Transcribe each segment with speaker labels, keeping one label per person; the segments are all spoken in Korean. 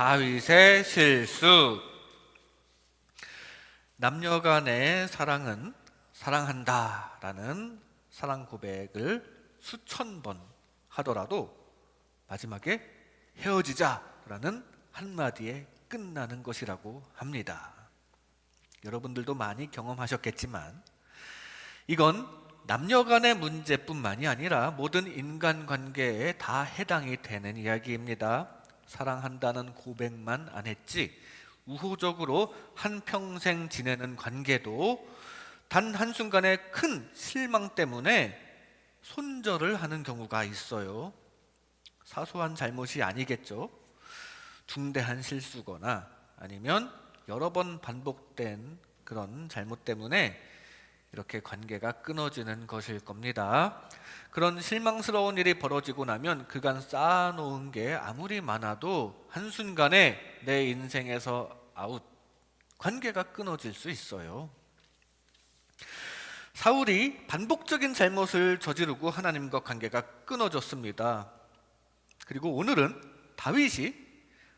Speaker 1: 다윗의 실수. 남녀 간의 사랑은 사랑한다 라는 사랑 고백을 수천 번 하더라도 마지막에 헤어지자 라는 한마디에 끝나는 것이라고 합니다. 여러분들도 많이 경험하셨겠지만 이건 남녀 간의 문제뿐만이 아니라 모든 인간 관계에 다 해당이 되는 이야기입니다. 사랑한다는 고백만 안 했지 우호적으로 한평생 지내는 관계도 단 한순간의 큰 실망 때문에 손절을 하는 경우가 있어요. 사소한 잘못이 아니겠죠. 중대한 실수거나 아니면 여러 번 반복된 그런 잘못 때문에 이렇게 관계가 끊어지는 것일 겁니다. 그런 실망스러운 일이 벌어지고 나면 그간 쌓아놓은 게 아무리 많아도 한순간에 내 인생에서 아웃, 관계가 끊어질 수 있어요. 사울이 반복적인 잘못을 저지르고 하나님과 관계가 끊어졌습니다. 그리고 오늘은 다윗이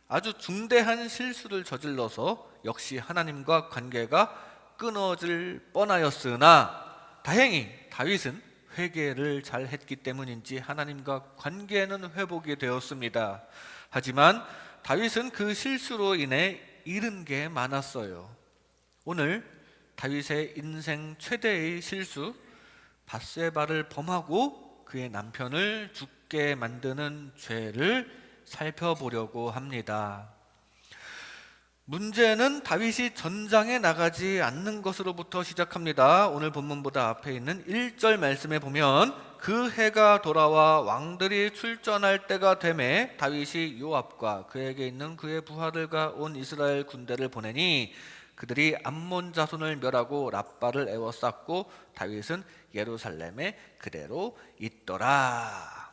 Speaker 1: 아주 중대한 실수를 저질러서 역시 하나님과 관계가 끊어질 뻔하였으나 다행히 다윗은 회개를 잘 했기 때문인지 하나님과 관계는 회복이 되었습니다. 하지만 다윗은 그 실수로 인해 잃은 게 많았어요. 오늘 다윗의 인생 최대의 실수 바세바를 범하고 그의 남편을 죽게 만드는 죄를 살펴보려고 합니다. 문제는 다윗이 전장에 나가지 않는 것으로부터 시작합니다. 오늘 본문보다 앞에 있는 1절 말씀에 보면 그 해가 돌아와 왕들이 출전할 때가 되매 다윗이 요압과 그에게 있는 그의 부하들과 온 이스라엘 군대를 보내니 그들이 암몬 자손을 멸하고 랍바를 에워쌌고 다윗은 예루살렘에 그대로 있더라.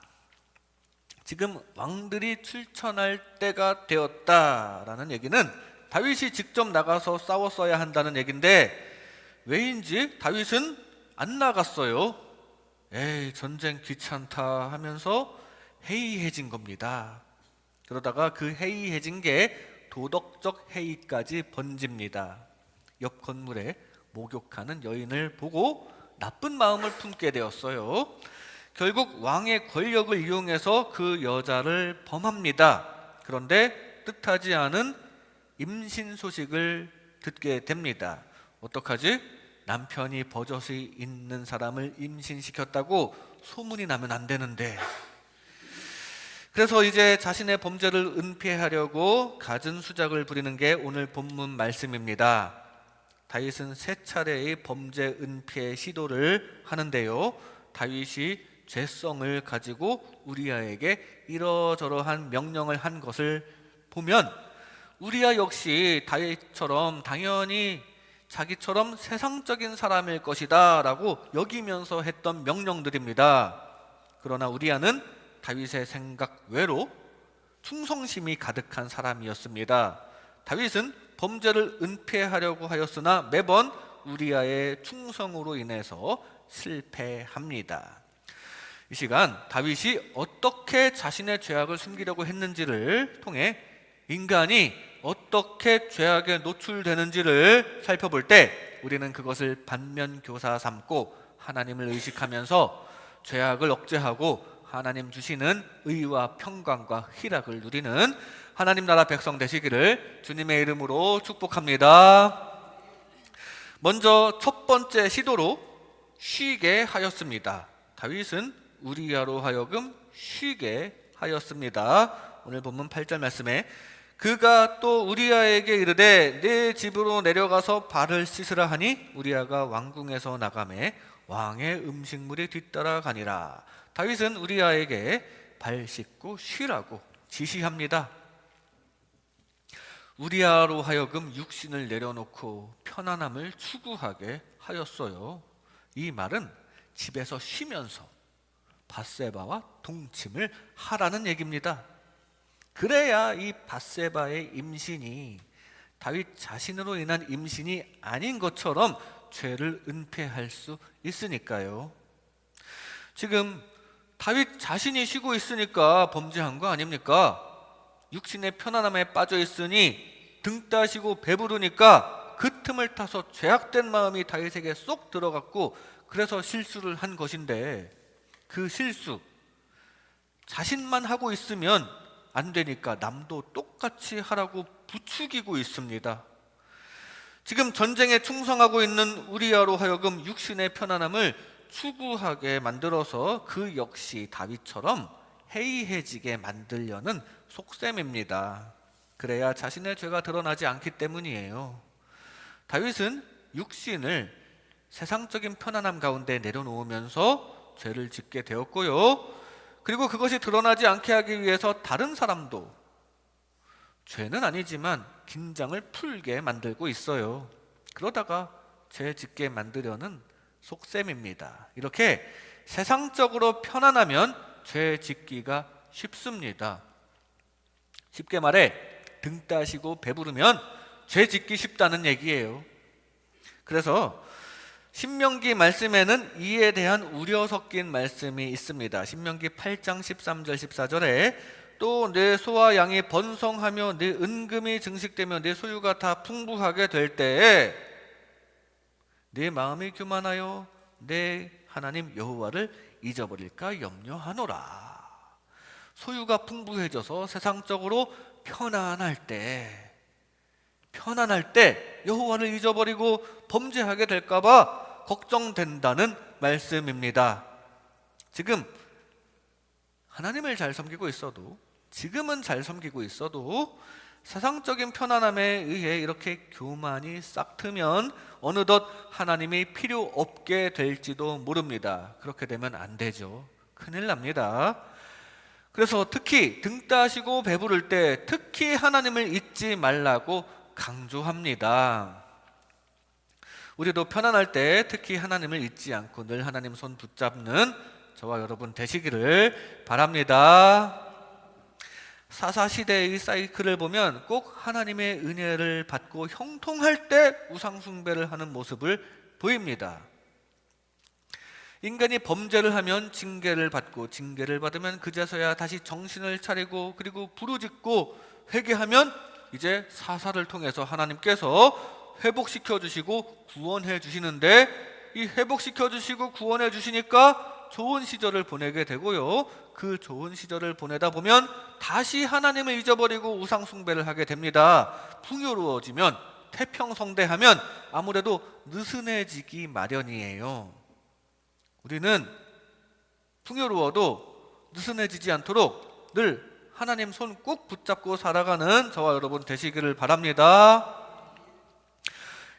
Speaker 1: 지금 왕들이 출전할 때가 되었다라는 얘기는 다윗이 직접 나가서 싸웠어야 한다는 얘긴데 왜인지 다윗은 안 나갔어요. 에이 전쟁 귀찮다 하면서 해이해진 겁니다. 그러다가 그 해이해진 게 도덕적 해이까지 번집니다. 옆 건물에 목욕하는 여인을 보고 나쁜 마음을 품게 되었어요. 결국 왕의 권력을 이용해서 그 여자를 범합니다. 그런데 뜻하지 않은 임신 소식을 듣게 됩니다. 어떡하지? 남편이 버젓이 있는 사람을 임신시켰다고 소문이 나면 안 되는데. 그래서 이제 자신의 범죄를 은폐하려고 갖은 수작을 부리는 게 오늘 본문 말씀입니다. 다윗은 세 차례의 범죄 은폐 시도를 하는데요. 다윗이 죄성을 가지고 우리아에게 이러저러한 명령을 한 것을 보면 우리아 역시 다윗처럼 당연히 자기처럼 세상적인 사람일 것이다라고 여기면서 했던 명령들입니다. 그러나 우리아는 다윗의 생각 외로 충성심이 가득한 사람이었습니다. 다윗은 범죄를 은폐하려고 하였으나 매번 우리아의 충성으로 인해서 실패합니다. 이 시간 다윗이 어떻게 자신의 죄악을 숨기려고 했는지를 통해 인간이 어떻게 죄악에 노출되는지를 살펴볼 때 우리는 그것을 반면 교사 삼고 하나님을 의식하면서 죄악을 억제하고 하나님 주시는 의와 평강과 희락을 누리는 하나님 나라 백성 되시기를 주님의 이름으로 축복합니다. 먼저 첫 번째 시도로 쉬게 하였습니다. 다윗은 우리야로 하여금 쉬게 하였습니다. 오늘 본문 8절 말씀에 그가 또 우리아에게 이르되 내 집으로 내려가서 발을 씻으라 하니 우리아가 왕궁에서 나가매 왕의 음식물이 뒤따라 가니라. 다윗은 우리아에게 발 씻고 쉬라고 지시합니다. 우리아로 하여금 육신을 내려놓고 편안함을 추구하게 하였어요. 이 말은 집에서 쉬면서 바세바와 동침을 하라는 얘기입니다. 그래야 이 바세바의 임신이 다윗 자신으로 인한 임신이 아닌 것처럼 죄를 은폐할 수 있으니까요. 지금 다윗 자신이 쉬고 있으니까 범죄한 거 아닙니까? 육신의 편안함에 빠져 있으니 등 따시고 배부르니까 그 틈을 타서 죄악된 마음이 다윗에게 쏙 들어갔고 그래서 실수를 한 것인데 그 실수 자신만 하고 있으면 안 되니까 남도 똑같이 하라고 부추기고 있습니다. 지금 전쟁에 충성하고 있는 우리야로 하여금 육신의 편안함을 추구하게 만들어서 그 역시 다윗처럼 해이해지게 만들려는 속셈입니다. 그래야 자신의 죄가 드러나지 않기 때문이에요. 다윗은 육신을 세상적인 편안함 가운데 내려놓으면서 죄를 짓게 되었고요. 그리고 그것이 드러나지 않게 하기 위해서 다른 사람도 죄는 아니지만 긴장을 풀게 만들고 있어요. 그러다가 죄 짓게 만들려는 속셈입니다. 이렇게 세상적으로 편안하면 죄 짓기가 쉽습니다. 쉽게 말해 등 따시고 배부르면 죄 짓기 쉽다는 얘기예요. 그래서 신명기 말씀에는 이에 대한 우려 섞인 말씀이 있습니다. 신명기 8장 13절 14절에 또 내 소와 양이 번성하며 내 은금이 증식되며 내 소유가 다 풍부하게 될 때에 내 마음이 교만하여 내 하나님 여호와를 잊어버릴까 염려하노라. 소유가 풍부해져서 세상적으로 편안할 때 편안할 때 여호와를 잊어버리고 범죄하게 될까봐 걱정된다는 말씀입니다. 지금 하나님을 잘 섬기고 있어도 지금은 잘 섬기고 있어도 세상적인 편안함에 의해 이렇게 교만이 싹트면 어느덧 하나님이 필요 없게 될지도 모릅니다. 그렇게 되면 안 되죠. 큰일 납니다. 그래서 특히 등 따시고 배부를 때 특히 하나님을 잊지 말라고 강조합니다. 우리도 편안할 때 특히 하나님을 잊지 않고 늘 하나님 손 붙잡는 저와 여러분 되시기를 바랍니다. 사사 시대의 사이클을 보면 꼭 하나님의 은혜를 받고 형통할 때 우상 숭배를 하는 모습을 보입니다. 인간이 범죄를 하면 징계를 받고 징계를 받으면 그제서야 다시 정신을 차리고 그리고 부르짖고 회개하면 이제 사사를 통해서 하나님께서 회복시켜 주시고 구원해 주시는데 이 회복시켜 주시고 구원해 주시니까 좋은 시절을 보내게 되고요. 그 좋은 시절을 보내다 보면 다시 하나님을 잊어버리고 우상 숭배를 하게 됩니다. 풍요로워지면 태평성대하면 아무래도 느슨해지기 마련이에요. 우리는 풍요로워도 느슨해지지 않도록 늘 하나님 손 꼭 붙잡고 살아가는 저와 여러분 되시기를 바랍니다.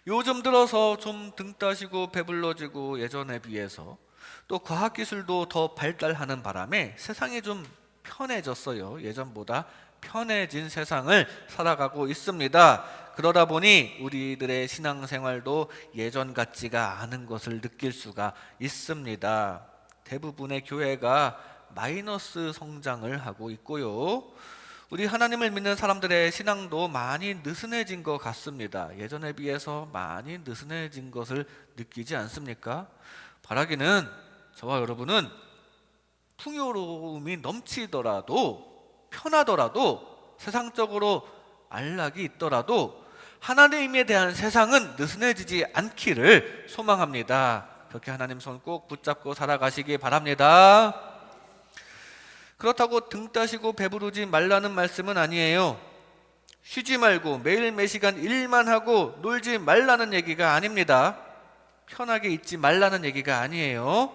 Speaker 1: 요즘 들어서 좀 등 따시고 배불러지고 예전에 비해서 또 과학기술도 더 발달하는 바람에 세상이 좀 편해졌어요. 예전보다 편해진 세상을 살아가고 있습니다. 그러다 보니 우리들의 신앙생활도 예전 같지가 않은 것을 느낄 수가 있습니다. 대부분의 교회가 마이너스 성장을 하고 있고요. 우리 하나님을 믿는 사람들의 신앙도 많이 느슨해진 것 같습니다. 예전에 비해서 많이 느슨해진 것을 느끼지 않습니까? 바라기는 저와 여러분은 풍요로움이 넘치더라도 편하더라도 세상적으로 안락이 있더라도 하나님에 대한 세상은 느슨해지지 않기를 소망합니다. 그렇게 하나님 손 꼭 붙잡고 살아가시기 바랍니다. 그렇다고 등 따시고 배부르지 말라는 말씀은 아니에요. 쉬지 말고 매일 매시간 일만 하고 놀지 말라는 얘기가 아닙니다. 편하게 있지 말라는 얘기가 아니에요.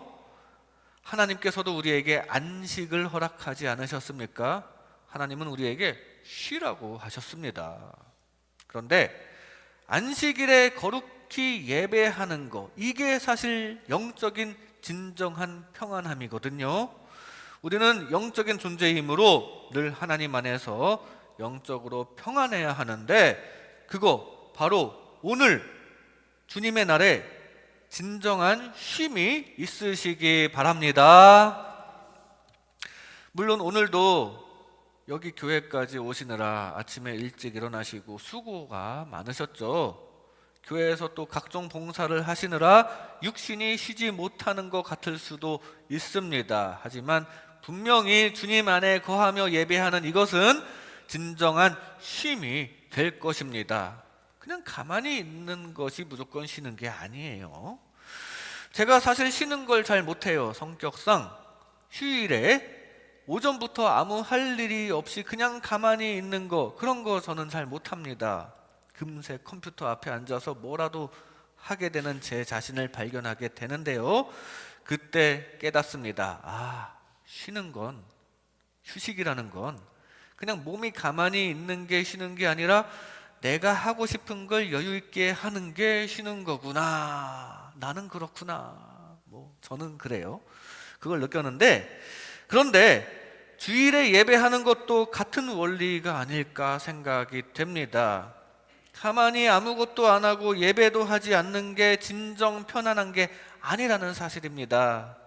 Speaker 1: 하나님께서도 우리에게 안식을 허락하지 않으셨습니까? 하나님은 우리에게 쉬라고 하셨습니다. 그런데 안식일에 거룩히 예배하는 거 이게 사실 영적인 진정한 평안함이거든요. 우리는 영적인 존재이므로 늘 하나님 안에서 영적으로 평안해야 하는데 그거 바로 오늘 주님의 날에 진정한 쉼이 있으시기 바랍니다. 물론 오늘도 여기 교회까지 오시느라 아침에 일찍 일어나시고 수고가 많으셨죠. 교회에서 또 각종 봉사를 하시느라 육신이 쉬지 못하는 것 같을 수도 있습니다. 하지만 분명히 주님 안에 거하며 예배하는 이것은 진정한 쉼이 될 것입니다. 그냥 가만히 있는 것이 무조건 쉬는 게 아니에요. 제가 사실 쉬는 걸 잘 못해요. 성격상 휴일에 오전부터 아무 할 일이 없이 그냥 가만히 있는 거 그런 거 저는 잘 못합니다. 금세 컴퓨터 앞에 앉아서 뭐라도 하게 되는 제 자신을 발견하게 되는데요. 그때 깨닫습니다. 아, 쉬는 건 휴식이라는 건 그냥 몸이 가만히 있는 게 쉬는 게 아니라 내가 하고 싶은 걸 여유 있게 하는 게 쉬는 거구나. 나는 그렇구나. 뭐 저는 그래요. 그걸 느꼈는데 그런데 주일에 예배하는 것도 같은 원리가 아닐까 생각이 됩니다. 가만히 아무것도 안 하고 예배도 하지 않는 게 진정 편안한 게 아니라는 사실입니다.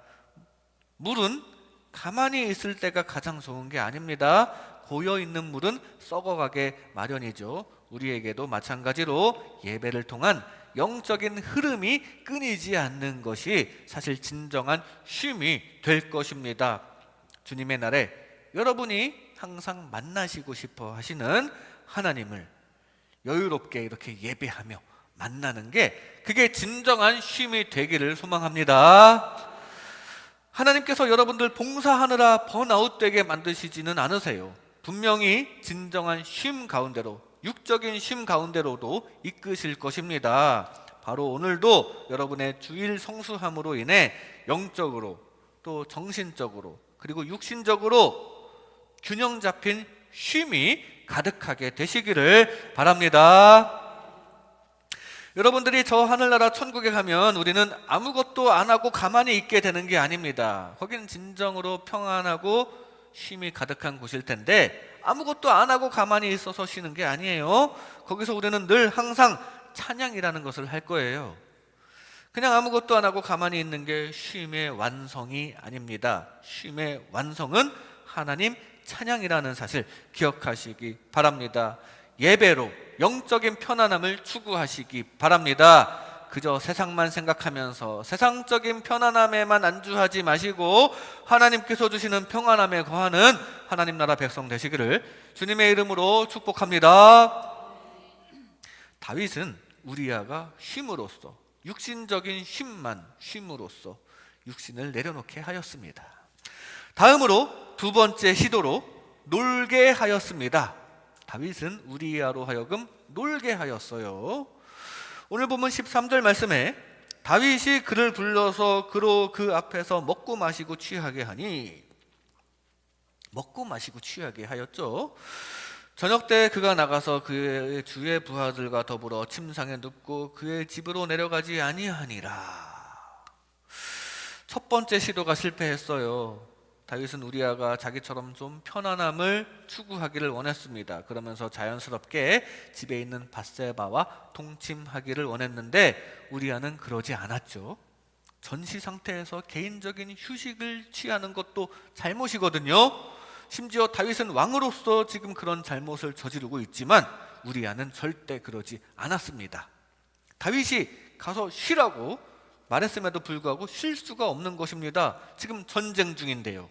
Speaker 1: 물은 가만히 있을 때가 가장 좋은 게 아닙니다. 고여 있는 물은 썩어가게 마련이죠. 우리에게도 마찬가지로 예배를 통한 영적인 흐름이 끊이지 않는 것이 사실 진정한 쉼이 될 것입니다. 주님의 날에 여러분이 항상 만나시고 싶어 하시는 하나님을 여유롭게 이렇게 예배하며 만나는 게 그게 진정한 쉼이 되기를 소망합니다. 하나님께서 여러분들 봉사하느라 번아웃 되게 만드시지는 않으세요. 분명히 진정한 쉼 가운데로 육적인 쉼 가운데로도 이끄실 것입니다. 바로 오늘도 여러분의 주일 성수함으로 인해 영적으로 또 정신적으로 그리고 육신적으로 균형 잡힌 쉼이 가득하게 되시기를 바랍니다. 여러분들이 저 하늘나라 천국에 가면 우리는 아무것도 안 하고 가만히 있게 되는 게 아닙니다. 거기는 진정으로 평안하고 쉼이 가득한 곳일 텐데 아무것도 안 하고 가만히 있어서 쉬는 게 아니에요. 거기서 우리는 늘 항상 찬양이라는 것을 할 거예요. 그냥 아무것도 안 하고 가만히 있는 게 쉼의 완성이 아닙니다. 쉼의 완성은 하나님 찬양이라는 사실 기억하시기 바랍니다. 예배로 영적인 편안함을 추구하시기 바랍니다. 그저 세상만 생각하면서 세상적인 편안함에만 안주하지 마시고 하나님께서 주시는 평안함에 거하는 하나님 나라 백성 되시기를 주님의 이름으로 축복합니다. 다윗은 우리아가 쉼으로써 육신적인 쉼만 쉼으로써 육신을 내려놓게 하였습니다. 다음으로 두 번째 시도로 놀게 하였습니다. 다윗은 우리아로 하여금 놀게 하였어요. 오늘 보면 13절 말씀에 다윗이 그를 불러서 그로 그 앞에서 먹고 마시고 취하게 하니 먹고 마시고 취하게 하였죠. 저녁 때 그가 나가서 그의 주의 부하들과 더불어 침상에 눕고 그의 집으로 내려가지 아니하니라. 첫 번째 시도가 실패했어요. 다윗은 우리아가 자기처럼 좀 편안함을 추구하기를 원했습니다. 그러면서 자연스럽게 집에 있는 바세바와 동침하기를 원했는데 우리아는 그러지 않았죠. 전시 상태에서 개인적인 휴식을 취하는 것도 잘못이거든요. 심지어 다윗은 왕으로서 지금 그런 잘못을 저지르고 있지만 우리아는 절대 그러지 않았습니다. 다윗이 가서 쉬라고 말했음에도 불구하고 쉴 수가 없는 것입니다. 지금 전쟁 중인데요.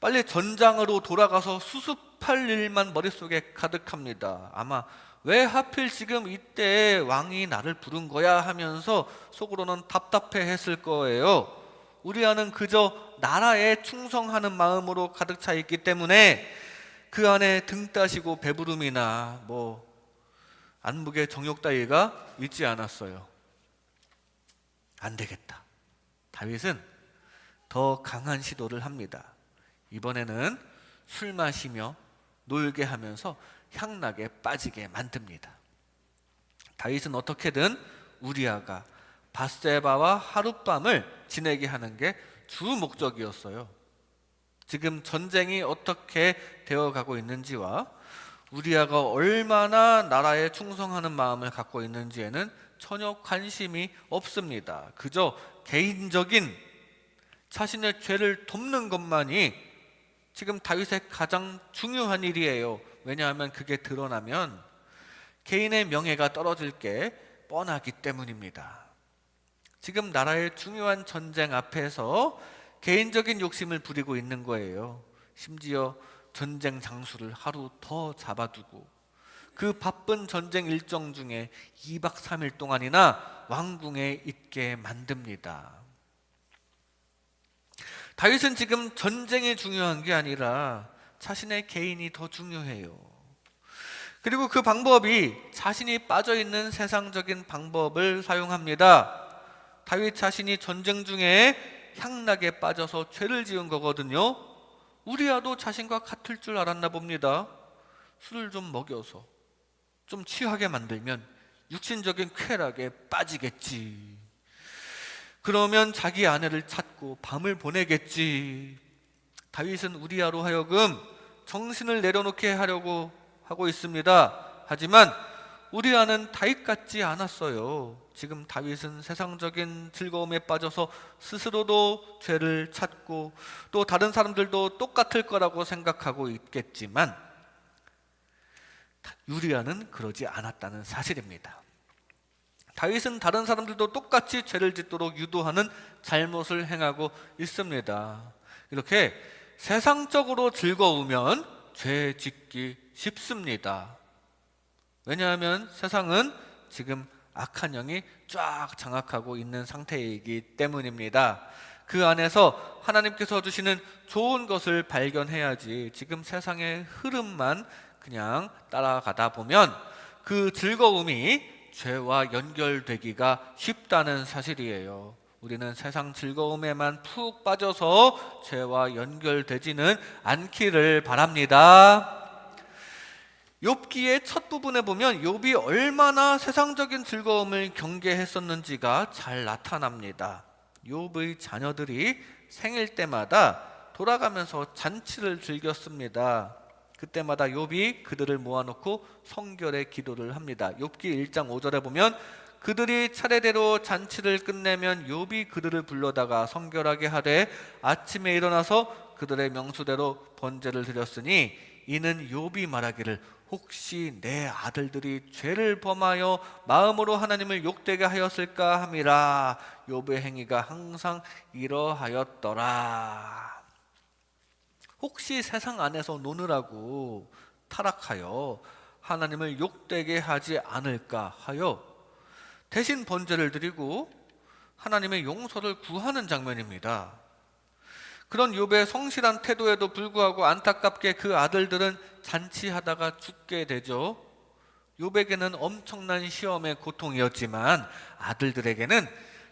Speaker 1: 빨리 전장으로 돌아가서 수습할 일만 머릿속에 가득합니다. 아마 왜 하필 지금 이때 왕이 나를 부른 거야 하면서 속으로는 답답해 했을 거예요. 우리아는 그저 나라에 충성하는 마음으로 가득 차 있기 때문에 그 안에 등 따시고 배부름이나 뭐 안목의 정욕 따위가 있지 않았어요. 안 되겠다. 다윗은 더 강한 시도를 합니다. 이번에는 술 마시며 놀게 하면서 향락에 빠지게 만듭니다. 다윗은 어떻게든 우리아가 바세바와 하룻밤을 지내게 하는 게 주 목적이었어요. 지금 전쟁이 어떻게 되어가고 있는지와 우리아가 얼마나 나라에 충성하는 마음을 갖고 있는지에는 전혀 관심이 없습니다. 그저 개인적인 자신의 죄를 돕는 것만이 지금 다윗의 가장 중요한 일이에요. 왜냐하면 그게 드러나면 개인의 명예가 떨어질 게 뻔하기 때문입니다. 지금 나라의 중요한 전쟁 앞에서 개인적인 욕심을 부리고 있는 거예요. 심지어 전쟁 장수를 하루 더 잡아두고 그 바쁜 전쟁 일정 중에 2박 3일 동안이나 왕궁에 있게 만듭니다. 다윗은 지금 전쟁이 중요한 게 아니라 자신의 개인이 더 중요해요. 그리고 그 방법이 자신이 빠져 있는 세상적인 방법을 사용합니다. 다윗 자신이 전쟁 중에 향락에 빠져서 죄를 지은 거거든요. 우리야도 자신과 같을 줄 알았나 봅니다. 술을 좀 먹여서 좀 취하게 만들면 육신적인 쾌락에 빠지겠지. 그러면 자기 아내를 찾고 밤을 보내겠지. 다윗은 우리야로 하여금 정신을 내려놓게 하려고 하고 있습니다. 하지만 우리아는 다윗 같지 않았어요. 지금 다윗은 세상적인 즐거움에 빠져서 스스로도 죄를 찾고 또 다른 사람들도 똑같을 거라고 생각하고 있겠지만 유리아는 그러지 않았다는 사실입니다. 다윗은 다른 사람들도 똑같이 죄를 짓도록 유도하는 잘못을 행하고 있습니다. 이렇게 세상적으로 즐거우면 죄 짓기 쉽습니다. 왜냐하면 세상은 지금 악한 영이 쫙 장악하고 있는 상태이기 때문입니다. 그 안에서 하나님께서 주시는 좋은 것을 발견해야지 지금 세상의 흐름만 그냥 따라가다 보면 그 즐거움이 죄와 연결되기가 쉽다는 사실이에요. 우리는 세상 즐거움에만 푹 빠져서 죄와 연결되지는 않기를 바랍니다. 욥기의 첫 부분에 보면 욥이 얼마나 세상적인 즐거움을 경계했었는지가 잘 나타납니다. 욥의 자녀들이 생일 때마다 돌아가면서 잔치를 즐겼습니다. 그때마다 욥이 그들을 모아놓고 성결의 기도를 합니다. 욥기 1장 5절에 보면 그들이 차례대로 잔치를 끝내면 욥이 그들을 불러다가 성결하게 하되 아침에 일어나서 그들의 명수대로 번제를 드렸으니 이는 욥이 말하기를 혹시 내 아들들이 죄를 범하여 마음으로 하나님을 욕되게 하였을까 함이라 욥의 행위가 항상 이러하였더라 혹시 세상 안에서 노느라고 타락하여 하나님을 욕되게 하지 않을까 하여 대신 번제를 드리고 하나님의 용서를 구하는 장면입니다. 그런 욥의 성실한 태도에도 불구하고 안타깝게 그 아들들은 잔치하다가 죽게 되죠. 욥에게는 엄청난 시험의 고통이었지만 아들들에게는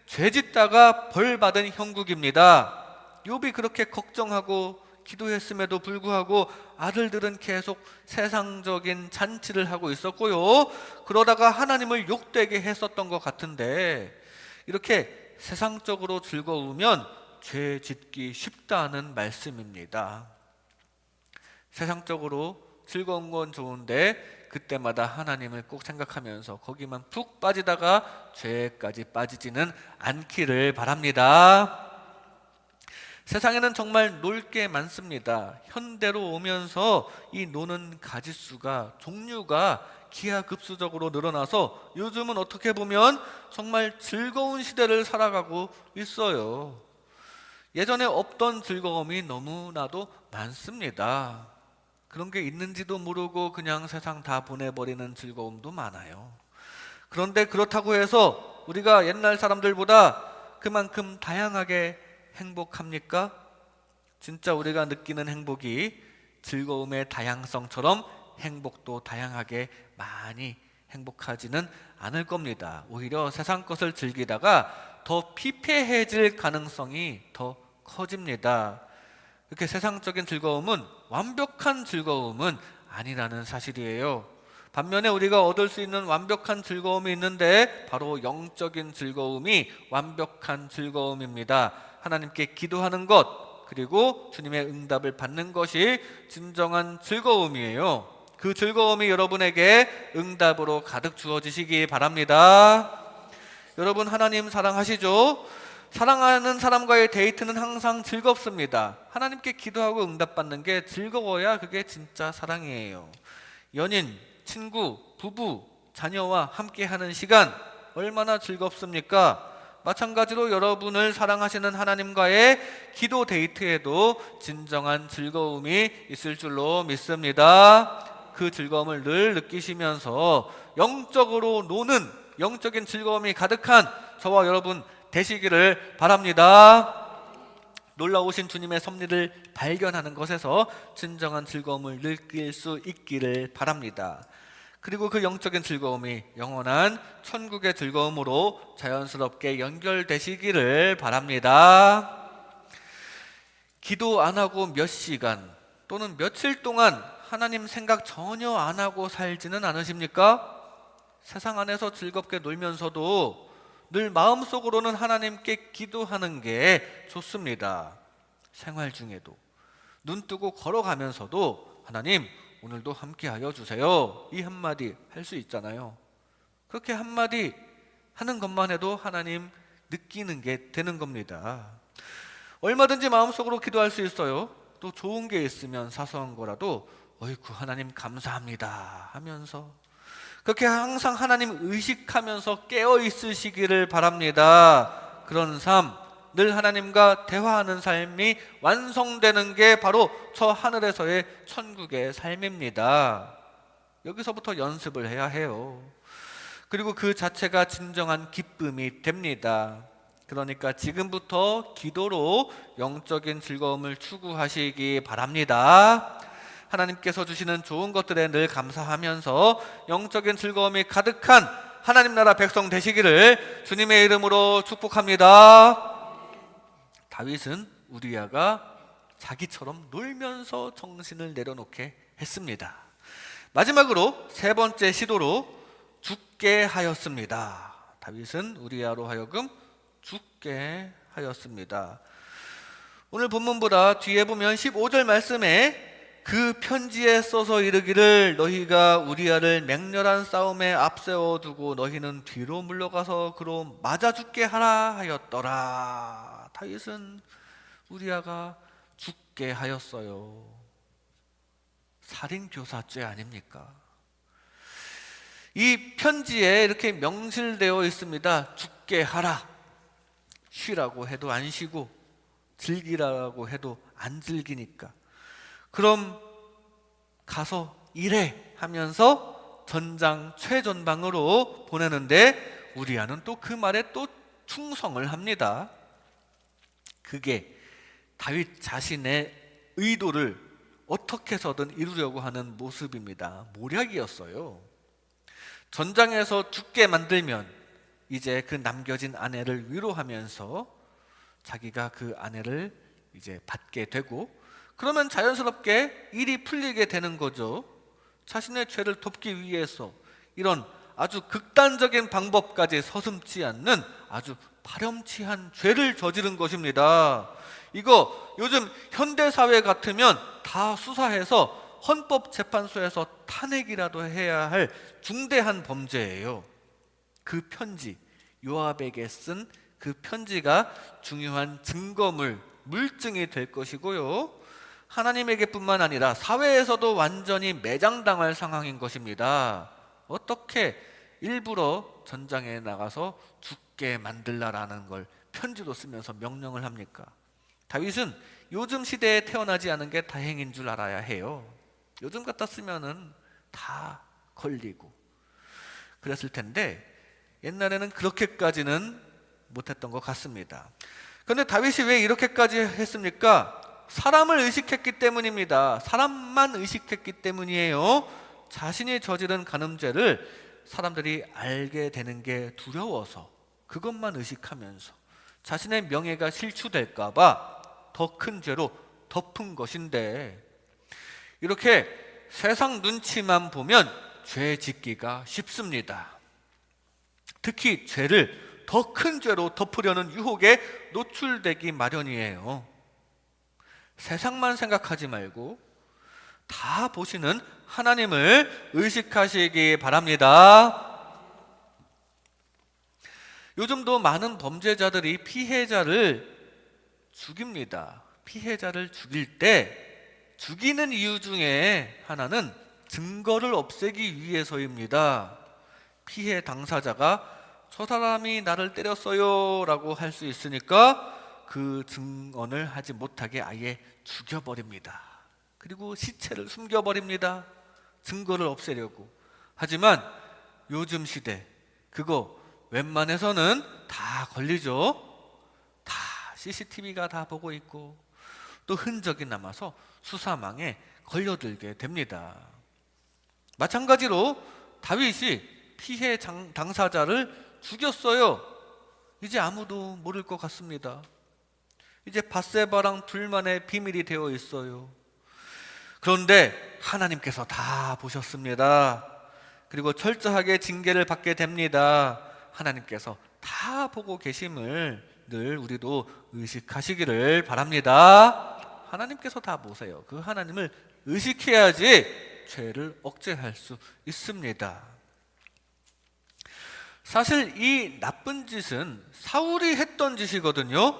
Speaker 1: 죄짓다가 벌 받은 형국입니다. 욥이 그렇게 걱정하고 기도했음에도 불구하고 아들들은 계속 세상적인 잔치를 하고 있었고요. 그러다가 하나님을 욕되게 했었던 것 같은데 이렇게 세상적으로 즐거우면 죄 짓기 쉽다는 말씀입니다. 세상적으로 즐거운 건 좋은데 그때마다 하나님을 꼭 생각하면서 거기만 푹 빠지다가 죄까지 빠지지는 않기를 바랍니다. 세상에는 정말 놀 게 많습니다. 현대로 오면서 이 노는 가지수가 종류가 기하급수적으로 늘어나서 요즘은 어떻게 보면 정말 즐거운 시대를 살아가고 있어요. 예전에 없던 즐거움이 너무나도 많습니다. 그런 게 있는지도 모르고 그냥 세상 다 보내버리는 즐거움도 많아요. 그런데 그렇다고 해서 우리가 옛날 사람들보다 그만큼 다양하게 행복합니까? 진짜 우리가 느끼는 행복이 즐거움의 다양성처럼 행복도 다양하게 많이 행복하지는 않을 겁니다. 오히려 세상 것을 즐기다가 더 피폐해질 가능성이 더 커집니다. 이렇게 세상적인 즐거움은 완벽한 즐거움은 아니라는 사실이에요. 반면에 우리가 얻을 수 있는 완벽한 즐거움이 있는데 바로 영적인 즐거움이 완벽한 즐거움입니다. 하나님께 기도하는 것 그리고 주님의 응답을 받는 것이 진정한 즐거움이에요. 그 즐거움이 여러분에게 응답으로 가득 주어지시기 바랍니다. 여러분 하나님 사랑하시죠? 사랑하는 사람과의 데이트는 항상 즐겁습니다. 하나님께 기도하고 응답받는 게 즐거워야 그게 진짜 사랑이에요. 연인, 친구, 부부, 자녀와 함께 하는 시간 얼마나 즐겁습니까? 마찬가지로 여러분을 사랑하시는 하나님과의 기도 데이트에도 진정한 즐거움이 있을 줄로 믿습니다. 그 즐거움을 늘 느끼시면서 영적으로 노는 영적인 즐거움이 가득한 저와 여러분 되시기를 바랍니다. 놀라우신 주님의 섭리를 발견하는 것에서 진정한 즐거움을 느낄 수 있기를 바랍니다. 그리고 그 영적인 즐거움이 영원한 천국의 즐거움으로 자연스럽게 연결되시기를 바랍니다. 기도 안 하고 몇 시간 또는 며칠 동안 하나님 생각 전혀 안 하고 살지는 않으십니까? 세상 안에서 즐겁게 놀면서도 늘 마음속으로는 하나님께 기도하는 게 좋습니다. 생활 중에도 눈 뜨고 걸어가면서도 하나님 오늘도 함께하여 주세요. 이 한마디 할 수 있잖아요. 그렇게 한마디 하는 것만 해도 하나님 느끼는 게 되는 겁니다. 얼마든지 마음속으로 기도할 수 있어요. 또 좋은 게 있으면 사소한 거라도 어이구 하나님 감사합니다 하면서 그렇게 항상 하나님 의식하면서 깨어 있으시기를 바랍니다. 그런 삶, 늘 하나님과 대화하는 삶이 완성되는 게 바로 저 하늘에서의 천국의 삶입니다. 여기서부터 연습을 해야 해요. 그리고 그 자체가 진정한 기쁨이 됩니다. 그러니까 지금부터 기도로 영적인 즐거움을 추구하시기 바랍니다. 하나님께서 주시는 좋은 것들에 늘 감사하면서 영적인 즐거움이 가득한 하나님 나라 백성 되시기를 주님의 이름으로 축복합니다. 다윗은 우리야가 자기처럼 놀면서 정신을 내려놓게 했습니다. 마지막으로 세 번째 시도로 죽게 하였습니다. 다윗은 우리야로 하여금 죽게 하였습니다. 오늘 본문보다 뒤에 보면 15절 말씀에 그 편지에 써서 이르기를 너희가 우리아를 맹렬한 싸움에 앞세워 두고 너희는 뒤로 물러가서 그로 맞아 죽게 하라 하였더라. 다윗은 우리아가 죽게 하였어요. 살인 교사죄 아닙니까? 이 편지에 이렇게 명실되어 있습니다. 죽게 하라. 쉬라고 해도 안 쉬고 즐기라고 해도 안 즐기니까. 그럼 가서 일해 하면서 전장 최전방으로 보내는데 우리아는 또 그 말에 또 충성을 합니다. 그게 다윗 자신의 의도를 어떻게 해서든 이루려고 하는 모습입니다. 모략이었어요. 전장에서 죽게 만들면 이제 그 남겨진 아내를 위로하면서 자기가 그 아내를 이제 받게 되고 그러면 자연스럽게 일이 풀리게 되는 거죠. 자신의 죄를 돕기 위해서 이런 아주 극단적인 방법까지 서슴지 않는 아주 파렴치한 죄를 저지른 것입니다. 이거 요즘 현대 사회 같으면 다 수사해서 헌법재판소에서 탄핵이라도 해야 할 중대한 범죄예요. 그 편지 요압에게 쓴 그 편지가 중요한 증거물 물증이 될 것이고요. 하나님에게뿐만 아니라 사회에서도 완전히 매장당할 상황인 것입니다. 어떻게 일부러 전장에 나가서 죽게 만들라라는 걸 편지로 쓰면서 명령을 합니까? 다윗은 요즘 시대에 태어나지 않은 게 다행인 줄 알아야 해요. 요즘 같았으면은 다 걸리고 그랬을 텐데 옛날에는 그렇게까지는 못했던 것 같습니다. 그런데 다윗이 왜 이렇게까지 했습니까? 사람을 의식했기 때문입니다. 사람만 의식했기 때문이에요. 자신이 저지른 간음죄를 사람들이 알게 되는 게 두려워서 그것만 의식하면서 자신의 명예가 실추될까봐 더 큰 죄로 덮은 것인데 이렇게 세상 눈치만 보면 죄 짓기가 쉽습니다. 특히 죄를 더 큰 죄로 덮으려는 유혹에 노출되기 마련이에요. 세상만 생각하지 말고 다 보시는 하나님을 의식하시기 바랍니다. 요즘도 많은 범죄자들이 피해자를 죽입니다. 피해자를 죽일 때 죽이는 이유 중에 하나는 증거를 없애기 위해서입니다. 피해 당사자가 저 사람이 나를 때렸어요 라고 할 수 있으니까 그 증언을 하지 못하게 아예 죽여버립니다. 그리고 시체를 숨겨버립니다. 증거를 없애려고. 하지만 요즘 시대 그거 웬만해서는 다 걸리죠. 다 CCTV가 다 보고 있고 또 흔적이 남아서 수사망에 걸려들게 됩니다. 마찬가지로 다윗이 피해 장- 당사자를 죽였어요. 이제 아무도 모를 것 같습니다. 이제 바세바랑 둘만의 비밀이 되어 있어요. 그런데 하나님께서 다 보셨습니다. 그리고 철저하게 징계를 받게 됩니다. 하나님께서 다 보고 계심을 늘 우리도 의식하시기를 바랍니다. 하나님께서 다 보세요. 그 하나님을 의식해야지 죄를 억제할 수 있습니다. 사실 이 나쁜 짓은 사울이 했던 짓이거든요.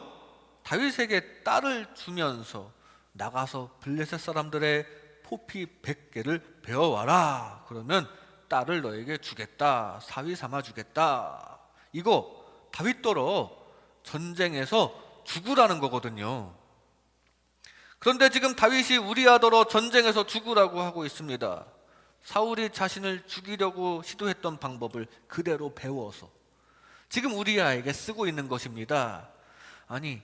Speaker 1: 다윗에게 딸을 주면서 나가서 블레셋 사람들의 포피 100개를 배워와라. 그러면 딸을 너에게 주겠다. 사위 삼아 주겠다. 이거 다윗더러 전쟁에서 죽으라는 거거든요. 그런데 지금 다윗이 우리아더러 전쟁에서 죽으라고 하고 있습니다. 사울이 자신을 죽이려고 시도했던 방법을 그대로 배워서 지금 우리아에게 쓰고 있는 것입니다. 아니,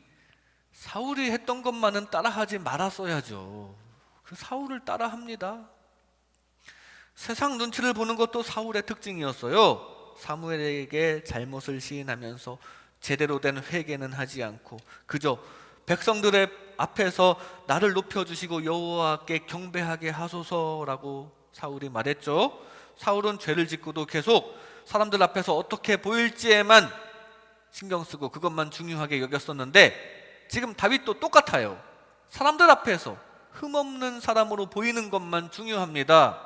Speaker 1: 사울이 했던 것만은 따라하지 말았어야죠. 그 사울을 따라합니다. 세상 눈치를 보는 것도 사울의 특징이었어요. 사무엘에게 잘못을 시인하면서 제대로 된 회개는 하지 않고 그저 백성들의 앞에서 나를 높여 주시고 여호와께 경배하게 하소서라고 사울이 말했죠. 사울은 죄를 짓고도 계속 사람들 앞에서 어떻게 보일지에만 신경 쓰고 그것만 중요하게 여겼었는데 지금 다윗도 똑같아요. 사람들 앞에서 흠없는 사람으로 보이는 것만 중요합니다.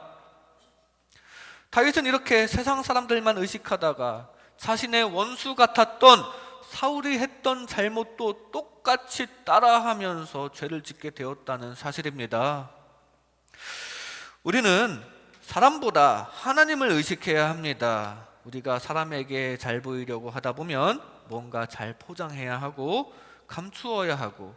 Speaker 1: 다윗은 이렇게 세상 사람들만 의식하다가 자신의 원수 같았던 사울이 했던 잘못도 똑같이 따라하면서 죄를 짓게 되었다는 사실입니다. 우리는 사람보다 하나님을 의식해야 합니다. 우리가 사람에게 잘 보이려고 하다 보면 뭔가 잘 포장해야 하고 감추어야 하고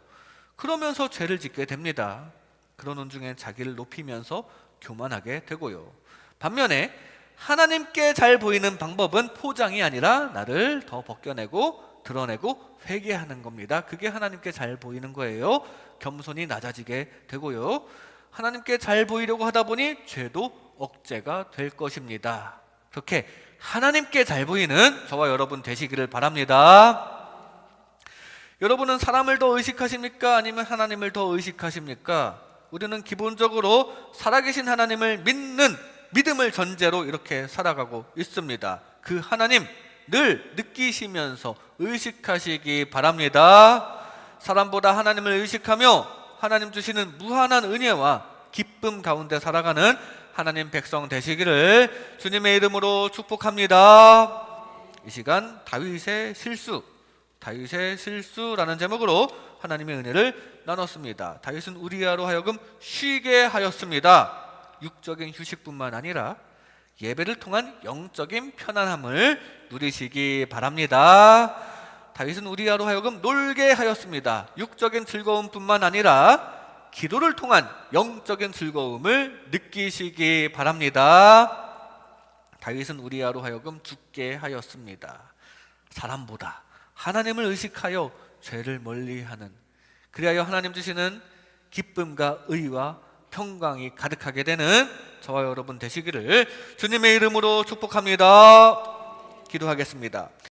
Speaker 1: 그러면서 죄를 짓게 됩니다. 그러는 중에 자기를 높이면서 교만하게 되고요. 반면에 하나님께 잘 보이는 방법은 포장이 아니라 나를 더 벗겨내고 드러내고 회개하는 겁니다. 그게 하나님께 잘 보이는 거예요. 겸손이 낮아지게 되고요. 하나님께 잘 보이려고 하다 보니 죄도 억제가 될 것입니다. 그렇게 하나님께 잘 보이는 저와 여러분 되시기를 바랍니다. 여러분은 사람을 더 의식하십니까? 아니면 하나님을 더 의식하십니까? 우리는 기본적으로 살아계신 하나님을 믿는 믿음을 전제로 이렇게 살아가고 있습니다. 그 하나님 늘 느끼시면서 의식하시기 바랍니다. 사람보다 하나님을 의식하며 하나님 주시는 무한한 은혜와 기쁨 가운데 살아가는 하나님 백성 되시기를 주님의 이름으로 축복합니다. 이 시간 다윗의 실수, 다윗의 실수라는 제목으로 하나님의 은혜를 나눴습니다. 다윗은 우리아로 하여금 쉬게 하였습니다. 육적인 휴식뿐만 아니라 예배를 통한 영적인 편안함을 누리시기 바랍니다. 다윗은 우리아로 하여금 놀게 하였습니다. 육적인 즐거움뿐만 아니라 기도를 통한 영적인 즐거움을 느끼시기 바랍니다. 다윗은 우리아로 하여금 죽게 하였습니다. 사람보다 하나님을 의식하여 죄를 멀리하는 그리하여 하나님 주시는 기쁨과 의와 평강이 가득하게 되는 저와 여러분 되시기를 주님의 이름으로 축복합니다. 기도하겠습니다.